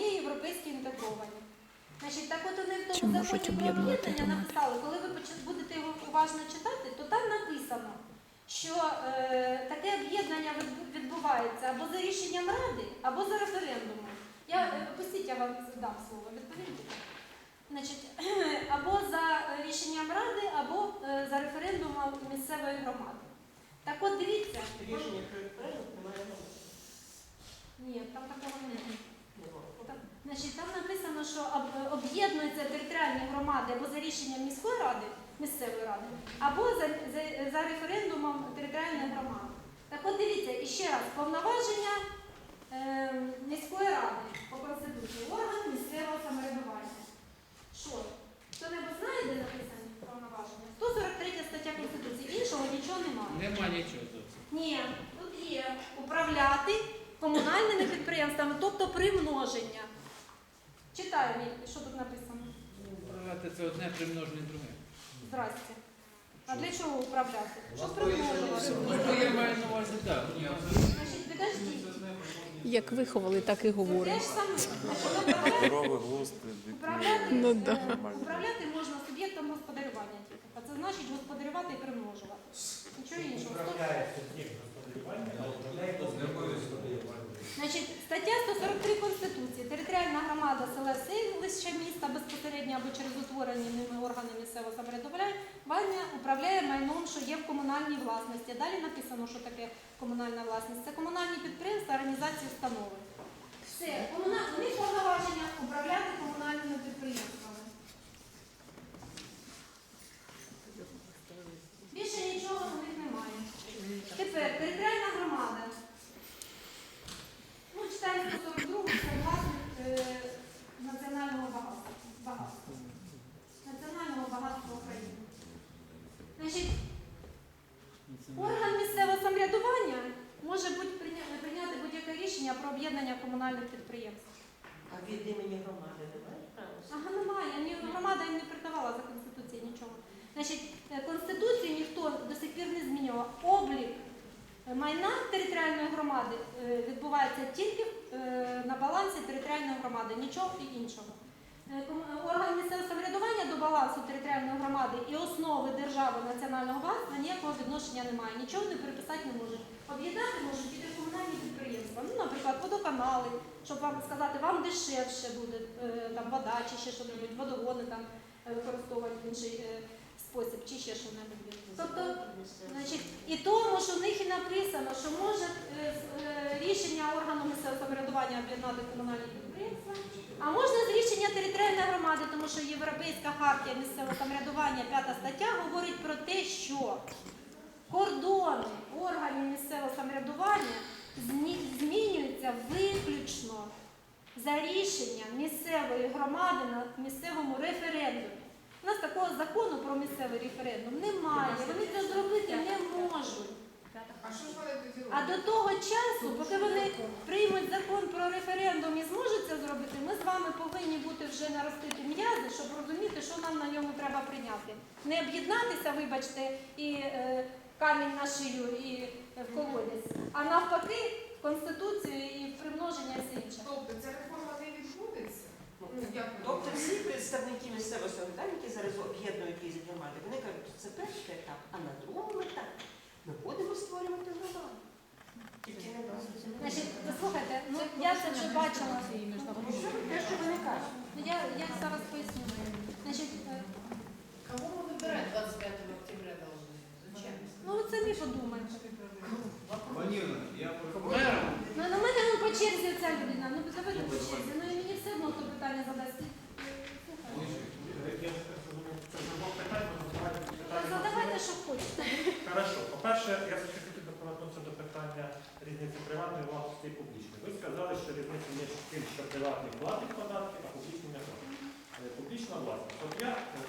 є європейські інтегровані. Значить, так от вони в тому законі про об'єднання написали, коли ви будете його уважно читати, то там написано, що е, таке об'єднання відбувається або за рішенням ради, або за референдумом. Я е, пустіть, я вам дам слово, відповідь. Значить, або за рішенням ради, або е, за референдумом місцевої громади. Так от дивіться, Рішення про референдум немає мови. ні, там такого немає. Нема. Так, Значить, там написано, що об- об'єднуються територіальні громади або за рішенням міської ради, місцевої ради, або за, за, за референдумом територіальної громади. Так от дивіться, і ще раз, повноваження е, міської ради по Конституції, орган місцевого самоврядування. Що? Хто-небудь знає, де написані повноваження? 143 стаття Конституції, іншого нічого немає. Нема нічого зовсім. Ні, тут є управляти комунальними підприємствами, тобто примноження. Читаю, що тут написано. Управляти це одне примножене друге. Здрасте. А для чого управляти? Щоб примножувати. Ну, я маю на увазі, так. Значить, підождіть. Як виховали, так і Це говоримо. ж саме. Значить, управляти, Здоровий глузд, управляти, Ну е, управляти можна суб'єктом господарювання тільки. А це значить господарювати і примножувати. Нічого іншого. Управляється тільки господарювання, а управляє господарювання. Значить, стаття 143 Конституції. Територіальна громада села селища міста безпосередньо або через утворені ними органи місцевого самоврядування управляє майном, що є в комунальній власності. Далі написано, що таке комунальна власність. Це комунальні підприємства, організації, установи. Все, у них повноваження управляти комунальними підприємствами. Більше нічого у них немає. Тепер територіальна громада. Ну, читаємо 142 це власник е, національного багатства. багатства. Національного багатства України. Значить, орган місцевого самоврядування може будь, прийня- прийняти будь-яке рішення про об'єднання комунальних підприємств. А від імені громади немає? Ага, немає. Ні, громада їм не придавала за Конституцією нічого. Значить, е, Конституцію ніхто до сих пір не змінював. Облік е, майна територіальної громади е, відбувається тільки на балансі територіальної громади, нічого і іншого. Орган місцевого самоврядування до балансу територіальної громади і основи держави національного багатства ніякого відношення немає, нічого не переписати не можуть. Об'єднати можуть тільки комунальні підприємства. Ну, наприклад, водоканали, щоб вам сказати, вам дешевше буде е, там вода чи ще що-небудь, водогони там е, використовувати в інший е, спосіб, чи ще що-небудь. Тобто, значить, і тому, що в них і написано, що може рішення органу місцевого самоврядування об'єднати комунальні підприємства, а можна з рішення територіальної громади, тому що Європейська хартія місцевого самоврядування, п'ята стаття, говорить про те, що кордони органів місцевого самоврядування змі- змінюються виключно за рішенням місцевої громади на місцевому референдумі. У нас такого закону про місцевий референдум немає. Вони це зробити не можуть. А до того часу, поки вони приймуть закон про референдум і зможуть це зробити, ми з вами повинні бути вже наростити м'язи, щоб розуміти, що нам на ньому треба прийняти. Не об'єднатися, вибачте, і е, камінь на шию і е, в колодязь, а навпаки, конституцію і примноження все інше. Тобто ця реформа не відбудеться? Ну, Тобто всі представники місцевого самоврядування, які зараз об'єднують різні громади, вони кажуть, що це перший етап, а на другому етапі ми будемо створювати громади. Тільки не Значить, послухайте, ну я це вже бачила. Різниці приватної власності і публічної. Ви сказали, що різниця між тим, що приватний платить податки, а публічний не платить. Е, Публічна власність. От я е,